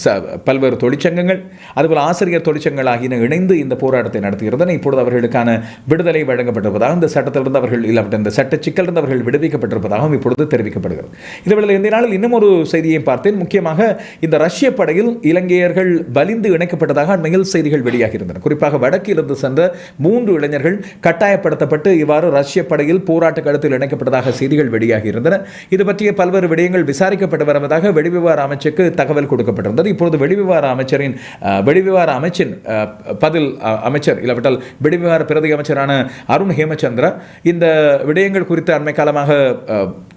ச- பல்வேறு தொழிற்சங்கங்கள் அதுபோல் ஆசிரியர் தொழிற்சங்கங்கள் ஆகியன இணைந்து இந்த போராட்டத்தை நடத்தியிருந்தன. இப்பொழுது அவர்களுக்கான விடுதலை வழங்கப்பட்டிருப்பதாக இந்த சட்டத்திலிருந்து அவர்கள் இல்லாவிட்ட இந்த சட்ட சிக்கலிருந்து அவர்கள் விடுவிக்கப்பட்டிருப்பதாகவும் இப்பொழுது தெரிவிக்கப்படுகிறது. இதுவேளை இந்த நாளில் இன்னும் ஒரு செய்தியை பார்த்தேன். முக்கியமாக இந்த ரஷ்ய படையில் இலங்கையர்கள் வலிந்து இணைக்கப்பட்டதாக அண்மையில் செய்திகள் வெளியாகி இருந்தன குறிப்பாக வடக்கிலிருந்து சென்ற மூன்று இளைஞர்கள் கட்டாயப்படுத்தப்பட்டு இவ்வாறு ரஷ்ய படையில் போராட்ட களத்தில் இணைக்கப்பட்டதாக செய்திகள் வெளியாகி இருந்தன இது பற்றிய பல்வேறு விடயங்கள் விசாரிக்கப்பட்டு வருவதாக வெளிவிவகார அமைச்சுக்கு தகவல் கொடுக்கப்பட்டிருந்தது. இப்பொழுது வெளிவிவகார அமைச்சரின் வெளிவிவகார அமைச்சின் பதில் அமைச்சர் இல்லாவிட்டால் வெளிவிவகார பிரதி அமைச்சரான அருண் ஹேமச்சந்திரா இந்த விடயங்கள் குறித்து அண்மை காலமாக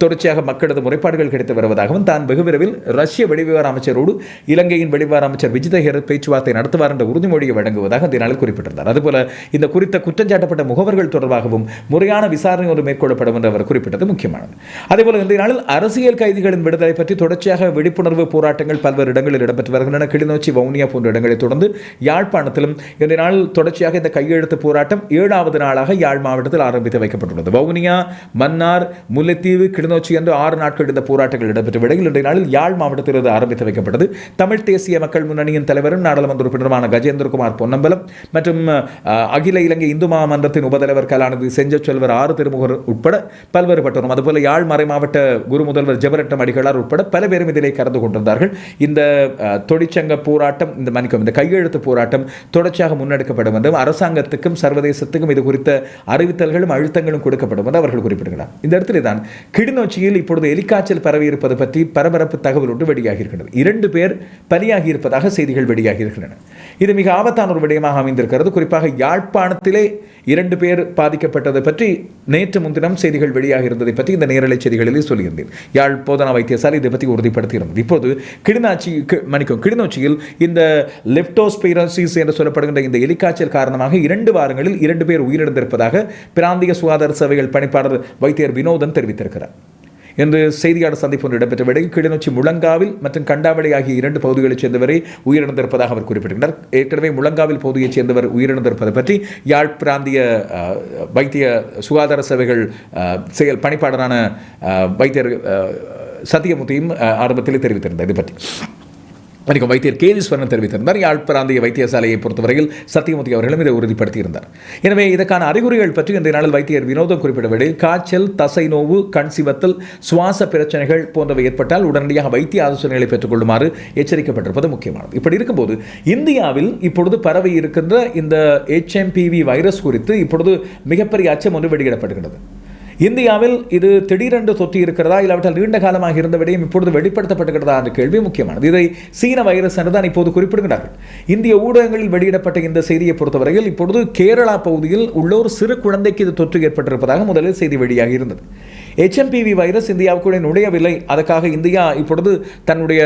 தொடர்ச்சியாக மக்களது முறைப்பாடுகள் கிடைத்து வருவதாகவும் தான் வெகு விரைவில் ரஷ்ய வெளிவிவகார அமைச்சரோடு இலங்கையின் வெளிவிவகார அமைச்சர் விஜித ஹெரத் பேச்சுவார்த்தை நடத்துவார் என்ற உறுதிமொழியை வழங்குவதாக இந்த நாளில் குறிப்பிட்டிருந்தார். அதுபோல இந்த குறித்த குற்றஞ்சாட்டப்பட்ட முகவர்கள் தொடர்பாகவும் முறையான விசாரணை ஒன்று மேற்கொள்ளப்படும் என்று அவர் குறிப்பிட்டது முக்கியமானது. அதேபோல இன்றைய நாளில் அரசியல் கைதிகளின் விடுதலை பற்றி தொடர்ச்சியாக விழிப்புணர்வு போராட்டங்கள் பல்வேறு இடங்களில் இடம்பெற்று வருகின்றன. கிளிநொச்சி வவுனியா போன்ற இடங்களை தொடர்ந்து யாழ்ப்பாணத்திலும் இன்றைய நாள் தொடர்ச்சியாக இந்த கையெழுத்து போராட்டம் ஏழாவது நாளாக யாழ் மாவட்டத்தில் ஆரம்பித்து வைக்கப்பட்டுள்ளது. வவுனியா மன்னார் முல்லைத்தீவு கிளிநொச்சி என்று ஆறு நாட்கள் இந்த போராட்டங்கள் இடம்பெற்ற விடையில் இன்றைய நாளில் யாழ் மாவட்டத்தில் இது ஆரம்பித்து வைக்கப்பட்டது. தமிழ் தேசிய மக்கள் முன்னணியின் தலைவரும் நாடாளுமன்ற உறுப்பினருமான கஜேந்திரகுமார் பொன்னம்பலம் மற்றும் அகில இலங்கை இந்து மாமன்றத்தின் உபதலைவர் கலாநிதி செஞ்சச்செல்வர் ஆறு திருமுகர் உட்பட பல்வேறுபட்டோரும். அதுபோல யாழ் மறை மாவட்ட குரு முதல்வர் ஜெபரட்டம் அடிகளார் உட்பட பல பேரும் இதிலே கலந்து கொண்டிருந்தார்கள். இந்த தொழிற்சங்க போராட்டம் இந்த மன்னிக்கும் இந்த கையெழுத்து போராட்டம் தொடர்ச்சியாக முன்னெடுக்கப்படும் என்றும் அரசாங்கத்துக்கும் சர்வதேசத்துக்கும் இது குறித்த அறிவித்தல்களும் அழுத்தங்களும் கொடுக்கப்படும் என்று அவர்கள் குறிப்பிடுகிறார். இந்த இடத்திலே தான் கிளிநொச்சியில் இப்பொழுது எலிக்காய்ச்சல் பரவி இருப்பது பற்றி பரபரப்பு தகவல் ஒன்று வெளியாகி இருக்கிறது இரண்டு பேர் பலியாகி இருப்பதாக செய்திகள் வெளியாகி இருக்கின்றன இது மிக ஆபத்தான ஒரு விடயமாக அமைந்திருக்கிறது. குறிப்பாக யாழ்ப்பாணத்திலே இரண்டு பேர் பாதிக்கப்பட்டதை பற்றி நேற்று முன்தினம் செய்திகள் வெளியாக இருந்ததை பற்றி இந்த நேரலை செய்திகளிலே சொல்லியிருந்தேன். யாழ் போதனா வைத்தியசாலை இதை பற்றி உறுதிப்படுத்தியிருந்தது. இப்போது கிளிநாச்சி கி- கிளிநொச்சியில் இந்த லெப்டோஸ்பைரோசிஸ் என்று சொல்லப்படுகின்ற இந்த எலிக்காய்ச்சல் காரணமாக இரண்டு வாரங்களில் இரண்டு பேர் உயிரிழந்திருப்பதாக பிராந்திய சுகாதார சேவைகள் பணிப்பாளர் வைத்தியர் வினோதன் தெரிவித்திருக்கிறார். என்று செய்தியாளர் சந்திப்பு ஒன்று இடம்பெற்ற வேளையில் கிளிநொச்சி முழங்காவில் மற்றும் கண்டாவளை ஆகிய இரண்டு பகுதிகளைச் சேர்ந்தவரை உயிரிழந்திருப்பதாக அவர் குறிப்பிட்டிருந்தார் ஏற்கனவே முழங்காவில் பகுதியைச் சேர்ந்தவர் உயிரிழந்திருப்பது பற்றி யாழ் பிராந்திய வைத்திய சுகாதார சேவைகள் செயல் பணிப்பாளரான வைத்தியர் சத்தியமூர்த்தியும் ஆரம்பத்தில் தெரிவித்திருந்தார். இது பற்றி வணிகம் வைத்தியர் கேதீஸ்வரன் தெரிவித்திருந்தார். யாழ் பிராந்திய வைத்தியசாலையை பொறுத்தவரையில் சத்தியமூர்த்தி அவர்களும் இதை உறுதிப்படுத்தியிருந்தார். எனவே இதற்கான அறிகுறிகள் பற்றி இந்த நாளில் வைத்தியர் வினோதம் குறிப்பிட்ட காய்ச்சல் தசை நோவு கண் சிவத்தல் சுவாச பிரச்சனைகள் போன்றவை ஏற்பட்டால் உடனடியாக வைத்திய ஆலோசனைகளை பெற்றுக்கொள்ளுமாறு எச்சரிக்கப்பட்டிருப்பது முக்கியமானது. இப்படி இருக்கும்போது இந்தியாவில் இப்பொழுது பரவி இருக்கின்ற இந்த HMPV வைரஸ் குறித்து இப்பொழுது மிகப்பெரிய அச்சம் ஒன்று வெளியிடப்படுகிறது இந்தியாவில் இது திடீரென்று தொற்றி இருக்கிறதா இல்லாவிட்டால் நீண்ட காலமாக இருந்த விடயம் இப்பொழுது வெளிப்படுத்தப்பட்டுகிறதா என்ற கேள்வி முக்கியமானது. இதை சீன வைரஸ் என்று தான் இப்போது குறிப்பிடுகிறார்கள் இந்திய ஊடகங்களில் வெளியிடப்பட்ட இந்த செய்தியை பொறுத்தவரையில் இப்பொழுது கேரளா பகுதியில் உள்ள ஒரு சிறு குழந்தைக்கு இது தொற்று ஏற்பட்டிருப்பதாக முதலில் செய்தி வெளியாகி இருந்தது. ஹெச்எம்பிவி வைரஸ் இந்தியாவுக்குள்ளே நுழையவில்லை. அதற்காக இந்தியா இப்பொழுது தன்னுடைய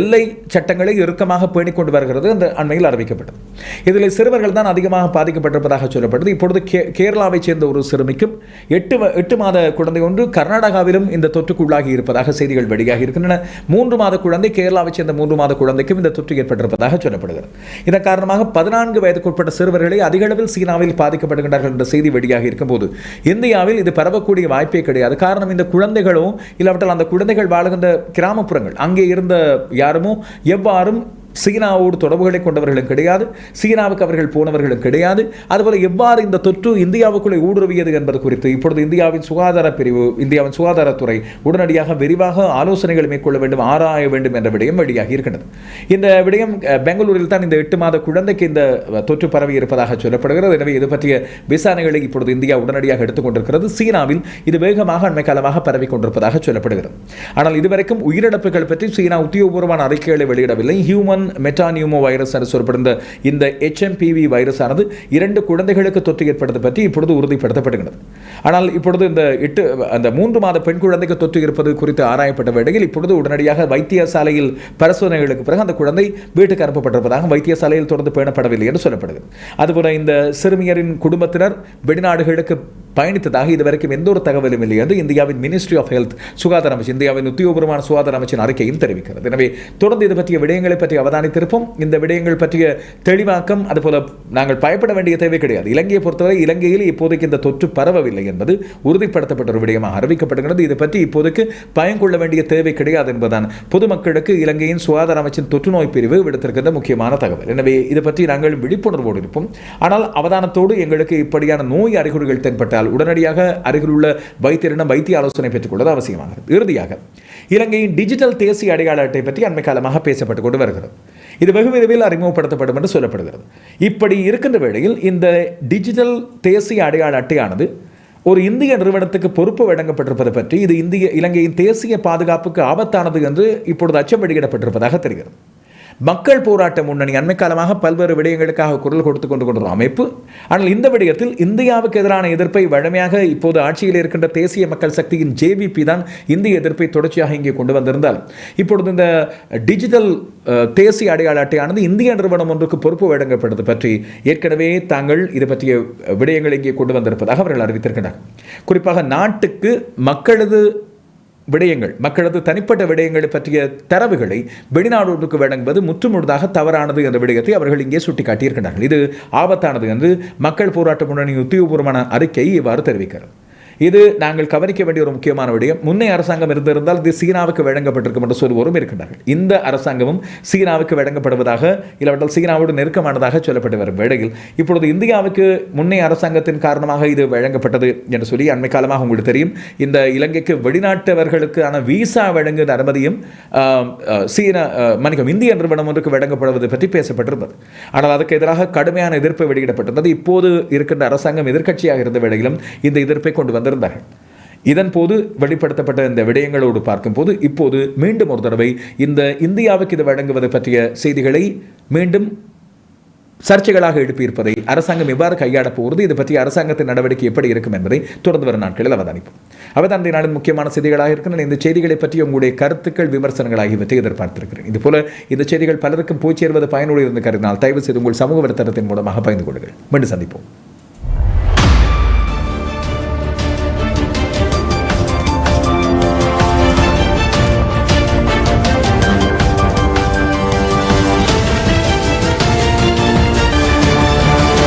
எல்லை சட்டங்களை இறுக்கமாக பேணிக் கொண்டு வருகிறது அந்த அண்மையில் அறிவிக்கப்பட்டது. இதில் சிறுவர்கள் தான் அதிகமாக பாதிக்கப்பட்டிருப்பதாக சொல்லப்பட்டது இப்பொழுது கே கேரளாவைச் சேர்ந்த ஒரு சிறுமிக்கும் எட்டு எட்டு மாத குழந்தை ஒன்று கர்நாடகாவிலும் இந்த தொற்றுக்குள்ளாகி இருப்பதாக செய்திகள் வெளியாகி இருக்கின்றன. மூன்று மாத குழந்தை கேரளாவைச் சேர்ந்த மூன்று மாத குழந்தைக்கும் இந்த தொற்று ஏற்பட்டிருப்பதாக சொல்லப்படுகிறது. இதன் காரணமாக பதினான்கு வயதுக்குட்பட்ட சிறுவர்களை அதிக அளவில் சீனாவில் பாதிக்கப்படுகின்றார்கள் என்ற செய்தி வெளியாகி இருக்கும்போது இந்தியாவில் இது பரவக்கூடிய வாய்ப்பே கிடையாது. காரணம் இந்த குழந்தைகளும் இல்லாவிட்டால் அந்த குழந்தைகள் வாழுகின்ற கிராமப்புறங்கள். அங்கே இருந்த யாருமோ எவ்வாறும் சீனாவோடு தொடர்புகளை கொண்டவர்களும் கிடையாது சீனாவுக்கு அவர்கள் போனவர்களும் கிடையாது. அதுபோல எவ்வாறு இந்த தொற்று இந்தியாவுக்குள்ளே ஊடுருவியது என்பது குறித்து இப்பொழுது இந்தியாவின் சுகாதார பிரிவு இந்தியாவின் சுகாதாரத்துறை உடனடியாக விரிவாக ஆலோசனைகள் மேற்கொள்ள வேண்டும் ஆராய வேண்டும் என்ற விடயம் வெளியாகி இருக்கின்றது. இந்த விடயம் பெங்களூரில் தான் இந்த எட்டு மாத குழந்தைக்கு இந்த தொற்று பரவி இருப்பதாக சொல்லப்படுகிறது. எனவே இது பற்றிய விசாரணைகளை இப்பொழுது இந்தியா உடனடியாக எடுத்துக்கொண்டிருக்கிறது சீனாவில் இது வேகமாக அண்மை காலமாக பரவி கொண்டிருப்பதாக சொல்லப்படுகிறது. ஆனால் இதுவரைக்கும் உயிரிழப்புகள் பற்றி சீனா உத்தியோகபூர்வமான அறிக்கைகளை வெளியிடவில்லை. ஹியூமன் ஹியூமன் மெட்டானியூமோ வைரஸ் என சொல்லப்படுகிற இந்த ஹெச்எம்பிவி வைரஸ் ஆனது இரண்டு குழந்தைகளுக்கு தொற்று ஏற்பட்டது பற்றி இப்பொழுது உறுதிப்படுத்தப்படுகிறது. ஆனால் இப்பொழுது இந்த எட்டு அந்த மூன்று மாத பெண் குழந்தைக்கு தொற்று இருப்பது குறித்து ஆராயப்பட்ட வேளையில் இப்பொழுது உடனடியாக வைத்தியசாலையில் பரிசோதனைகளுக்கு பிறகு அந்த குழந்தை வீட்டுக்கு அனுப்பப்பட்டிருப்பதாக வைத்தியசாலையில் தொடர்ந்து பேணப்படவில்லை என்று சொல்லப்படுகிறது. அதுபோல இந்த சிறுமியரின் குடும்பத்தினர் வெளிநாடுகளுக்கு பயணித்ததாக இதுவரைக்கும் எந்த ஒரு தகவலும் இல்லை என்று இந்தியாவின் மினிஸ்ட்ரி ஆஃப் ஹெல்த் சுகாதார அமைச்சு இந்தியாவின் உத்தியோகபூர்வமான சுகாதார அமைச்சின் அறிக்கையும் தெரிவிக்கிறது. எனவே தொடர்ந்து இது பற்றிய விடயங்களை பற்றி அவதானித்திருப்போம். இந்த விடயங்கள் பற்றிய தெளிவாக்கம் அதுபோல நாங்கள் பயப்பட வேண்டிய தேவை கிடையாது. இலங்கையை பொறுத்தவரை இலங்கையில் இப்போதைக்கு இந்த தொற்று பரவவில்லை என்பது உறுதிப்படுத்தப்பட்ட ஒரு விடயமாக அறிவிக்கப்படுகிறது. இது பற்றி இப்போதைக்கு பயம் கொள்ள வேண்டிய தேவை கிடையாது என்பதுதான். பொதுமக்களுக்கு இலங்கையின் சுகாதார அமைச்சின் தொற்று நோய் பிரிவு விடுத்திருக்கின்ற முக்கியமான தகவல். எனவே இது பற்றி நாங்கள் விழிப்புணர்வோடு இருப்போம். ஆனால் அவதானத்தோடு எங்களுக்கு இப்படியான நோய் அறிகுறிகள் ஏற்பட்டால் உடனடியாக அருகிலுள்ள வைத்தியரிடம் வைத்திய ஆலோசனை பெற்றுக்கொள்வது அவசியமாகிறது இறுதியாக இலங்கையின் டிஜிட்டல் தேசிய அடையாள அட்டை பற்றி அண்மை காலமாக பேசப்பட்டு கொண்டு வருகிறது. இது வெகு விரைவில் அறிமுகப்படுத்தப்படும் என்று சொல்லப்படுகிறது. இப்படி இருக்கின்ற வேளையில் இந்த டிஜிட்டல் தேசிய அடையாள அட்டையானது ஒரு இந்திய நிறுவனத்துக்கு பொறுப்பு வழங்கப்பட்டிருப்பது பற்றி இது இந்திய இலங்கையின் தேசிய பாதுகாப்புக்கு ஆபத்தானது என்று இப்பொழுது அச்சம் வெளியிடப்பட்டிருப்பதாக தெரிகிறது. மக்கள் போராட்ட முன்னணி அண்மை காலமாக பல்வேறு விடயங்களுக்காக குரல் கொடுத்து கொண்டு கொண்டிருந்த அமைப்பு. ஆனால் இந்த விடயத்தில் இந்தியாவுக்கு எதிரான எதிர்ப்பை வழமையாக இப்போது ஆட்சியில் இருக்கின்ற தேசிய மக்கள் சக்தியின் ஜேவிபி தான் இந்திய எதிர்ப்பை தொடர்ச்சியாக இங்கே கொண்டு வந்திருந்தால். இப்பொழுது இந்த டிஜிட்டல் தேசிய அடையாள அட்டையானது இந்திய நிறுவனம் ஒன்றுக்கு பொறுப்பு வழங்கப்பட்டது பற்றி ஏற்கனவே தாங்கள் இது பற்றிய விடயங்களை இங்கே கொண்டு வந்திருப்பதாக அவர்கள் அறிவித்திருக்கிறார் குறிப்பாக நாட்டுக்கு மக்களது விடயங்கள். மக்களது தனிப்பட்ட விடயங்களை பற்றிய தரவுகளை வெளிநாடுகளுக்கு வழங்குவது முற்றுமுழுதாக தவறானது என்ற விடயத்தை அவர்கள் இங்கே சுட்டிக்காட்டியிருக்கிறார்கள் இது ஆபத்தானது என்று மக்கள் போராட்ட முன்னணி உத்தியோகபூர்வமான அறிக்கை இவ்வாறு தெரிவிக்கிறது. இது நாங்கள் கவனிக்க வேண்டிய ஒரு முக்கியமான விடயம். முன்னே அரசாங்கம் இருந்திருந்தால் இது சீனாவுக்கு வழங்கப்பட்டிருக்கும் என்று சொல்வோரும் இருக்கின்றார்கள். இந்த அரசாங்கமும் சீனாவுக்கு வழங்கப்படுவதாக இல்லாவிட்டால் சீனாவோடு நெருக்கமானதாக சொல்லப்பட்டு வரும் வேளையில் இப்பொழுது இந்தியாவுக்கு முன்னே அரசாங்கத்தின் காரணமாக இது வழங்கப்பட்டது என்று சொல்லி அண்மை காலமாக உங்களுக்கு தெரியும். இந்த இலங்கைக்கு வெளிநாட்டவர்களுக்கான விசா வழங்குகிற அனுமதியும் சீன மன்னிக்கும் இந்திய நிறுவனம் ஒன்றுக்கு வழங்கப்படுவது பற்றி பேசப்பட்டிருந்தது. ஆனால் அதுக்கு எதிராக கடுமையான எதிர்ப்பு வெளியிடப்பட்டிருந்தது. இப்போது இருக்கின்ற அரசாங்கம் எதிர்க்கட்சியாக இருந்த வேளையிலும் இந்த எதிர்ப்பை கொண்டு வந்திருந்தார்கள் இதன் போது வெளிப்படுத்தப்பட்ட இந்த விடயங்களோடு பார்க்கும்போது இப்போது மீண்டும் ஒரு தடவை இந்த இந்தியாவுக்கு இது வழங்குவது பற்றிய செய்திகளை மீண்டும் சர்ச்சைகளாக எழுப்பியிருப்பதை அரசாங்கம் எவ்வாறு கையாடப் போகிறது இது பற்றி அரசாங்கத்தின் நடவடிக்கை எப்படி இருக்கும் என்பதை தொடர்ந்து வரும் நாட்களில் அவதானிப்போம். அவதான் இந்த நாளின் முக்கியமான செய்திகளாக இருக்கின்றன. இந்த செய்திகளை பற்றி உங்களுடைய கருத்துக்கள் விமர்சனங்கள் ஆகியவற்றை எதிர்பார்த்திருக்கிறேன். இதுபோல இந்த செய்திகள் பலருக்கும் போய் சேர்வது பயனுள்ள இருந்து கருதினால் தயவு செய்து உங்கள் சமூக வலைத்தளத்தின் மூலமாக பகிர்ந்து கொள்ளுங்கள். மீண்டும் சந்திப்போம்.